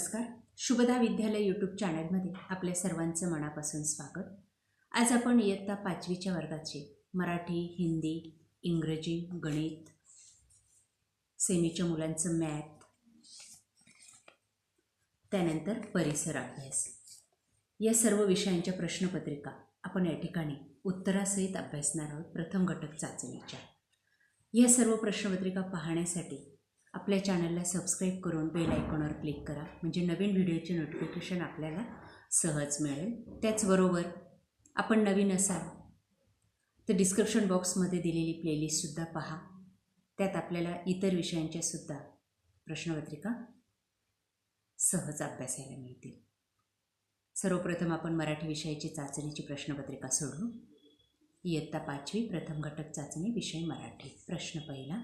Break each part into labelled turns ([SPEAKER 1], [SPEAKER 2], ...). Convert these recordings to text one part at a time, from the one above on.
[SPEAKER 1] नमस्कार. शुभदा विद्यालय यूट्यूब चॅनलमध्ये आपल्या सर्वांचं मनापासून स्वागत. आज आपण इयत्ता पाचवीच्या वर्गाचे मराठी हिंदी इंग्रजी गणित सेमीच्या मुलांचं मॅथ त्यानंतर परिसर अभ्यास. या सर्व विषयांच्या प्रश्नपत्रिका आपण या ठिकाणी उत्तरासहित अभ्यासणार आहोत. प्रथम घटक चाचणीच्या. या सर्व प्रश्नपत्रिका पाहण्यासाठी आपल्या चॅनलला सबस्क्राईब करून बेल आयकॉनवर क्लिक करा. म्हणजे नवीन व्हिडिओचे नोटिफिकेशन आपल्याला सहज मिळेल. त्याचबरोबर आपण नवीन असाल तर डिस्क्रिप्शन बॉक्समध्ये दिलेली प्लेलिस्टसुद्धा पहा. त्यात आपल्याला इतर विषयांच्यासुद्धा प्रश्नपत्रिका सहज अभ्यासायला मिळतील. सर्वप्रथम आपण मराठी विषयाची चाचणीची प्रश्नपत्रिका सोडू. इयत्ता पाचवी प्रथम घटक चाचणी विषय मराठी. प्रश्न पहिला.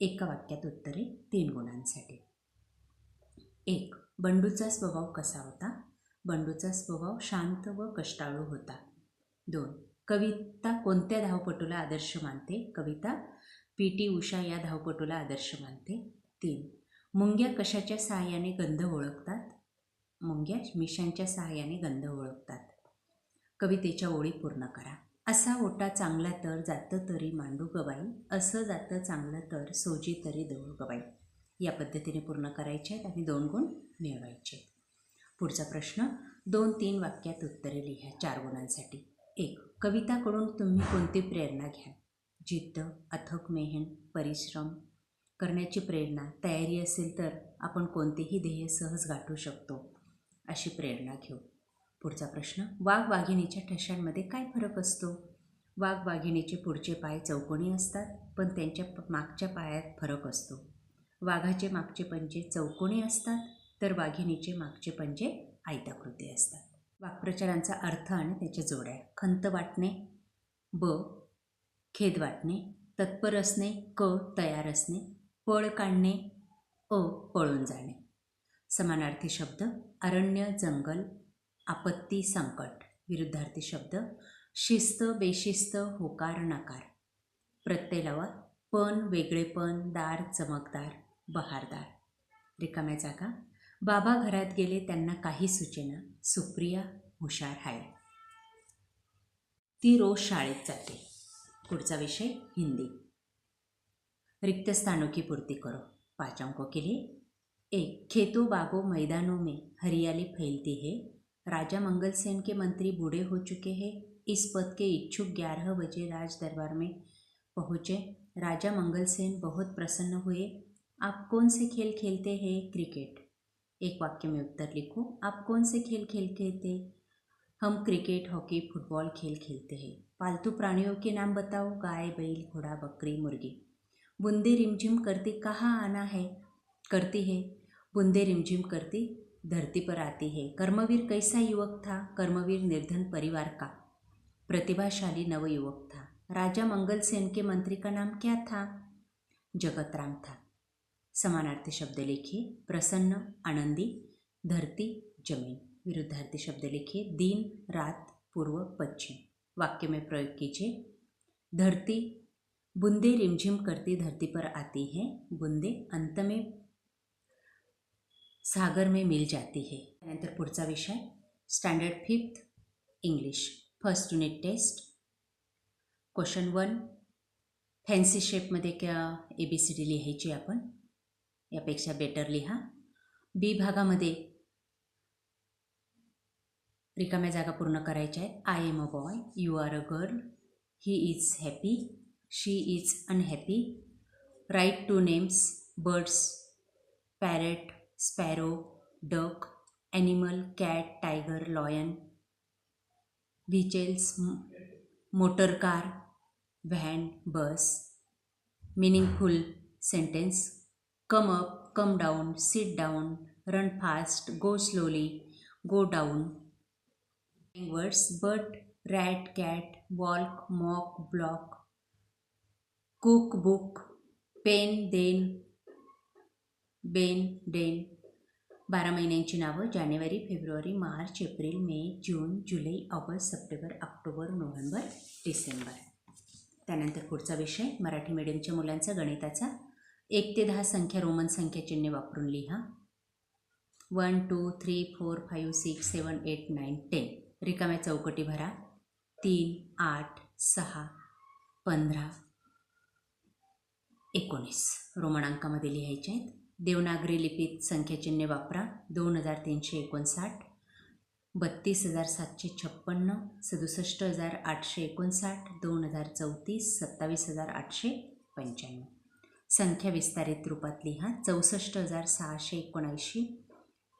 [SPEAKER 1] एका वाक्यात उत्तरे तीन गुणांसाठी. एक बंडूचा स्वभाव कसा होता? बंडूचा स्वभाव शांत व कष्टाळू होता. दोन कविता कोणत्या धावपटूला आदर्श मानते? कविता पी टी उषा या धावपटूला आदर्श मानते. तीन मुंग्या कशाच्या सहाय्याने गंध ओळखतात? मुंग्या मिशांच्या सहाय्याने गंध ओळखतात. कवितेच्या ओळी पूर्ण करा. असा ओटा चांगला तर जातं तरी मांडू गवाई असं जातं चांगलं तर सोजी तरी देऊळ गवाई. या पद्धतीने पूर्ण करायचे आहेत आणि दोन गुण मिळवायचे पुढचा प्रश्न दोन तीन वाक्यात उत्तरे लिहा चार गुणांसाठी. एक कविताकडून तुम्ही कोणती प्रेरणा घ्या जिद्द अथक मेहन परिश्रम करण्याची प्रेरणा तयारी असेल तर आपण कोणतेही ध्येय सहज गाठू शकतो अशी प्रेरणा घेऊ. पुढचा प्रश्न वाघ वाघिणीच्या ठशांमध्ये काय फरक असतो? वाघ वाघिणीचे पुढचे पाय चौकोनी असतात पण त्यांच्या मागच्या पायात फरक असतो. वाघाचे मागचे पंजे चौकोनी असतात तर वाघिणीचे मागचे पंजे आयताकृती असतात. वाक्प्रचारांचा अर्थ आणि त्याच्या जोड्या खंत वाटणे ब खेद वाटणे तत्पर असणे क तयार असणे पळ काढणे अ पळून जाणे. समानार्थी शब्द अरण्य जंगल आपत्ती संकट विरुद्धार्थी शब्द शिस्त बेशिस्त होकार नकार. प्रत्यय लावा पण वेगळेपण दार चमकदार बहारदार. रिकाम्या जागा. बाबा घरात गेले त्यांना काही सूचना. सुप्रिया हुशार हाय. ती रोज शाळेत जाते. पुढचा विषय हिंदी. रिक्त स्थानों की पूर्ति करो. पाँच अंकों के लिए एक खेतों बागों मैदानों में हरियाली फैलती है. राजा मंगल सेन के मंत्री बूढ़े हो चुके हैं। इस पद के इच्छुक ग्यारह बजे राज दरबार में पहुँचे। राजा मंगल सेन बहुत प्रसन्न हुए। आप कौन से खेल खेलते हैं? क्रिकेट। एक वाक्य में उत्तर लिखो। आप कौन से खेल खेलते थे? हम क्रिकेट, हॉकी, फुटबॉल खेल खेलते हैं। पालतू प्राणियों के नाम बताओ। गाय, बैल, घोड़ा, बकरी, मुर्गी। बूंदे रिमझिम करती कहाँ आना है? करती है। बूंदे रिमझिम करती धरती पर आती है। कर्मवीर कैसा युवक था? कर्मवीर निर्धन परिवार का। प्रतिभाशाली नवयुवक था। राजा मंगल सेन के मंत्री का नाम क्या था? जगतराम था। समानार्थी शब्द लिखिए। प्रसन्न, आनंदी, धरती, ज़मीन। विरुद्धार्थी शब्द लिखिए। दिन, रात, पूर्व, पश्चिम। वाक्य में प्रयोग कीजिए। धरती, बूंदे रिमझिम करती धरती पर आती है। बूंदे अंत में सागर में मिल जाती है। त्यानंतर पुढचा विषय standard fifth English first unit test question one fancy शेपमध्ये क्या ए बी सी डी लिहायची आपण यापेक्षा बेटर लिहा. बी भागामध्ये रिकाम्या जागा पूर्ण करायच्या आहेत. I am a boy you are a girl he is happy she is unhappy write two names birds parrot sparrow duck animal cat tiger lion vehicles motor car van bus meaningful sentence come up come down sit down run fast go slowly go down. Words but rat cat walk mock block cook book pen then Ben den. बारा महिन्यांची नावं January February March April May June July August September October November December. त्यानंतर पुढचा विषय मराठी मीडियमच्या मुलांचा गणिताचा. एक ते दहा संख्या रोमन संख्या चिन्हे वापरून लिहा. One two three four five six seven eight nine ten. रिकाम्या चौकटी भरा. तीन आठ सहा पंधरा एकोणीस. रोमन अंकामध्ये लिहायचे आहेत. देवनागरी लिपीत संख्याचिन्हे वापरा. दोन हजार तीनशे एकोणसाठ बत्तीस हजार सातशे छप्पन्न सदुसष्ट हजार आठशे एकोणसाठ दोन हजार चौतीस सत्तावीस हजार आठशे पंच्याण्णव. संख्या विस्तारित रूपात लिहा. चौसष्ट हजार सहाशे एकोणऐंशी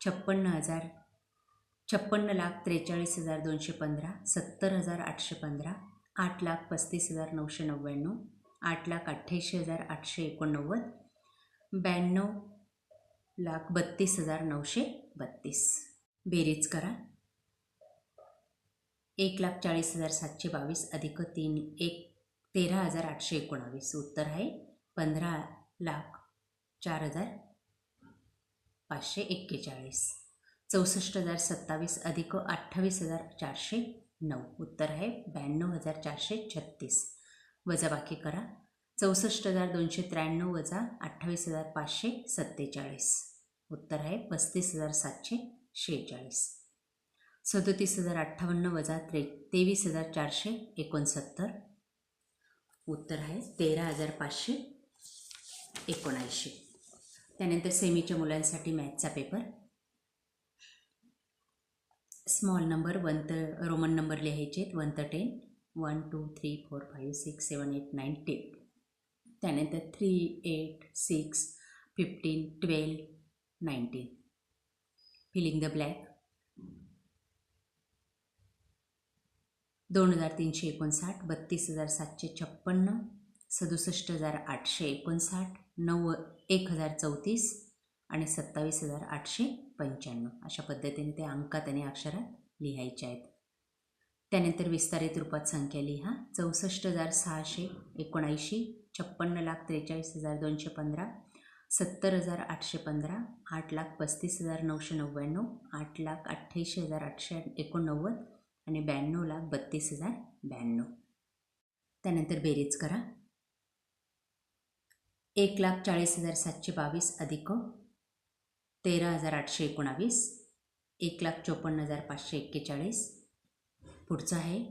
[SPEAKER 1] छप्पन्न हजार छप्पन्न लाख त्रेचाळीस हजार दोनशे पंधरा सत्तर हजार आठशे पंधरा आठ लाख पस्तीस हजार नऊशे नव्याण्णव आठ लाख अठ्ठ्याऐंशी हजार आठशे एकोणनव्वद ब्याण्णव लाख बत्तीस हजार नऊशे बत्तीस. बेरीज करा. एक लाख चाळीस हजार सातशे बावीस अधिक तीन एक तेरा हजार आठशे एकोणावीस. उत्तर आहे पंधरा लाख चार हजार पाचशे एक्केचाळीस. चौसष्ट हजार सत्तावीस अधिक अठ्ठावीस हजार चारशे नऊ. उत्तर आहे ब्याण्णव हजार चारशे छत्तीस. वजाबाकी करा. चौसष्ट हजार दोनशे त्र्याण्णव वजा अठ्ठावीस हजार पाचशे सत्तेचाळीस. उत्तर आहे पस्तीस हजार सातशे शेहेचाळीस. सदोतीस हजार अठ्ठावन्न वजा त्रे तेवीस हजार चारशे एकोणसत्तर. उत्तर आहे तेरा हजार पाचशे एकोणऐंशी. त्यानंतर सेमीच्या मुलांसाठी मॅथचा पेपर. स्मॉल नंबर वन तर रोमन नंबर लिहायचे आहेत वन तर ten. One two three four five six seven eight nine ten. त्यानंतर three eight six fifteen twelve nineteen filling the blank दोन हजार तीनशे एकोणसाठ बत्तीस हजार सातशे छप्पन्न सदुसष्ट हजार आठशे एकोणसाठ नव्व एक हजार चौतीस आणि सत्तावीस हजार आठशे पंच्याण्णव. अशा पद्धतीने ते अंकात आणि अक्षरात लिहायचे आहेत. त्यानंतर विस्तारित रूपात संख्या लिहा. चौसष्ट हजार सहाशे एकोणऐंशी छप्पन्न लाख त्रेचाळीस हजार दोनशे पंधरा सत्तर हजार आठशे पंधरा आठ लाख पस्तीस हजार नऊशे नव्याण्णव आठ लाख अठ्ठ्याऐंशी हजार आठशे एकोणनव्वद आणि ब्याण्णव लाख बत्तीस हजार ब्याण्णव. त्यानंतर बेरीज करा. एक लाख चाळीस हजार सातशे बावीस अधिक तेरा हजार आठशे एकोणावीस एक लाख चोपन्न हजार पाचशे एक्केचाळीस. पुढचं आहे.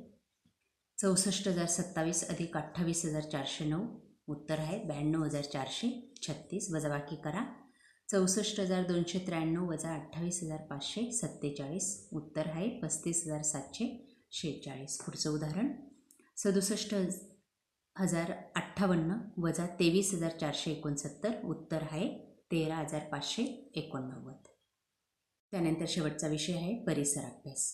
[SPEAKER 1] चौसष्ट हजार सत्तावीस अधिक अठ्ठावीस हजार चारशे नऊ उत्तर आहे ब्याण्णव हजार चारशे छत्तीस वजाबाकी करा. चौसष्ट हजार दोनशे त्र्याण्णव वजा अठ्ठावीस हजार पाचशे सत्तेचाळीस. उत्तर आहे पस्तीस हजार सातशे शेहेचाळीस. पुढचं उदाहरण. सदुसष्ट हजार अठ्ठावन्न वजा तेवीस हजार चारशे एकोणसत्तर. उत्तर आहे तेरा हजार पाचशे एकोणनव्वद. त्यानंतर शेवटचा विषय आहे परिसर अभ्यास.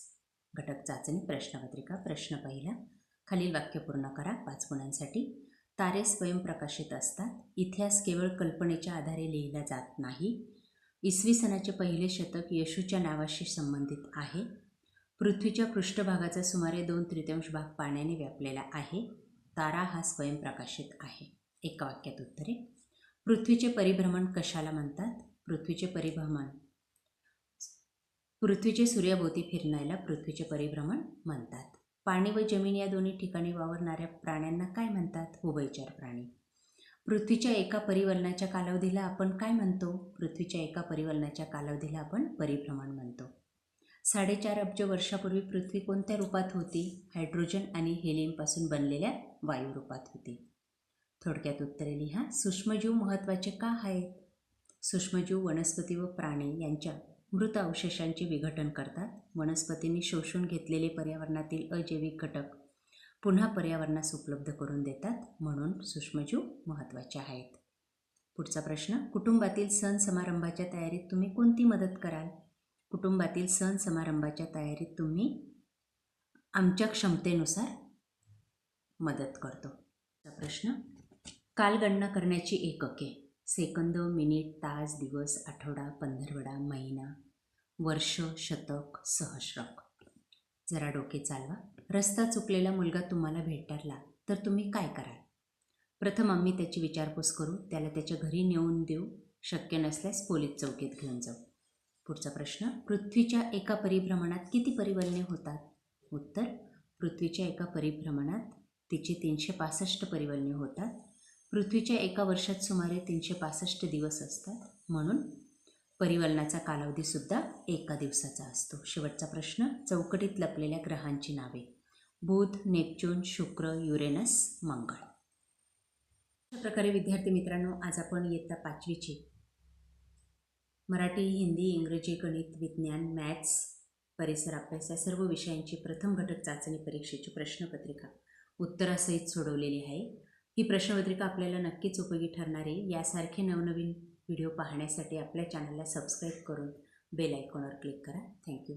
[SPEAKER 1] घटक चाचणी प्रश्नपत्रिका प्रश्न पहिला. खालील वाक्य पूर्ण करा. पाच गुणांसाठी तारे स्वयंप्रकाशित असतात. इतिहास केवळ कल्पनेच्या आधारे लिहिला जात नाही. इसवी सणाचे पहिले शतक येशूच्या नावाशी संबंधित आहे. पृथ्वीच्या पृष्ठभागाचा सुमारे दोन तृतीयांश भाग पाण्याने व्यापलेला आहे. तारा हा स्वयंप्रकाशित आहे. एका वाक्यात उत्तरे. पृथ्वीचे परिभ्रमण कशाला म्हणतात? पृथ्वीचे परिभ्रमण. पृथ्वीचे सूर्याभोवती फिरण्याला पृथ्वीचे परिभ्रमण म्हणतात. पाणी व जमीन या दोन्ही ठिकाणी वावरणाऱ्या प्राण्यांना काय म्हणतात? उभयचर प्राणी. पृथ्वीच्या एका परिवलनाच्या कालावधीला आपण काय म्हणतो? पृथ्वीच्या एका परिवलनाच्या कालावधीला आपण परिभ्रमण म्हणतो. साडेचार अब्ज वर्षापूर्वी पृथ्वी कोणत्या रूपात होती? हायड्रोजन आणि हेलियमपासून बनलेल्या वायू रूपात होती. थोडक्यात उत्तरे लिहा. सूक्ष्मजीव महत्त्वाचे का आहेत? सूक्ष्मजीव वनस्पती व प्राणी यांच्या मृत अवशेषांचे विघटन करतात. वनस्पतींनी शोषून घेतलेले पर्यावरणातील अजैविक घटक पुन्हा पर्यावरणास उपलब्ध करून देतात म्हणून सूक्ष्मजीव महत्त्वाचे आहेत. पुढचा प्रश्न कुटुंबातील सण समारंभाच्या तयारीत तुम्ही कोणती मदत कराल? कुटुंबातील सण समारंभाच्या तयारीत तुम्ही आमच्या क्षमतेनुसार मदत करतो. प्रश्न कालगणना करण्याची एकके सेकंद मिनिट तास दिवस आठवडा पंधरवडा महिना. वर्ष शतक सहस्रक. जरा डोके चालवा. रस्ता चुकलेला मुलगा तुम्हाला भेटायला तर तुम्ही काय कराल? प्रथम आम्ही त्याची विचारपूस करू. त्याला त्याच्या घरी नेऊन देऊ. शक्य नसल्यास पोलीस चौकीत घेऊन जाऊ. पुढचा प्रश्न पृथ्वीच्या एका परिभ्रमणात किती परिवलने होतात? उत्तर पृथ्वीच्या एका परिभ्रमणात तिचे तीनशे पासष्ट परिवलने होतात. पृथ्वीच्या एका वर्षात सुमारे तीनशे पासष्ट दिवस असतात. म्हणून परिवलनाचा कालावधीसुद्धा एका दिवसाचा असतो. शेवटचा प्रश्न चौकटीत लपलेल्या ग्रहांची नावे. बुध नेपच्यून शुक्र युरेनस मंगळ. अशा प्रकारे विद्यार्थी मित्रांनो आज आपण इयत्ता पाचवीची मराठी हिंदी इंग्रजी गणित विज्ञान मॅथ्स परिसर अभ्यास या सर्व विषयांची प्रथम घटक चाचणी परीक्षेची प्रश्नपत्रिका उत्तरासहित सोडवलेली आहे. ही प्रश्नपत्रिका आपल्याला नक्कीच उपयोगी ठरणारी यासारखे नवनवीन व्हिडिओ पाहण्यासाठी आपल्या चॅनलला सबस्क्राईब करून बेल आयकॉनवर क्लिक करा. थँक्यू.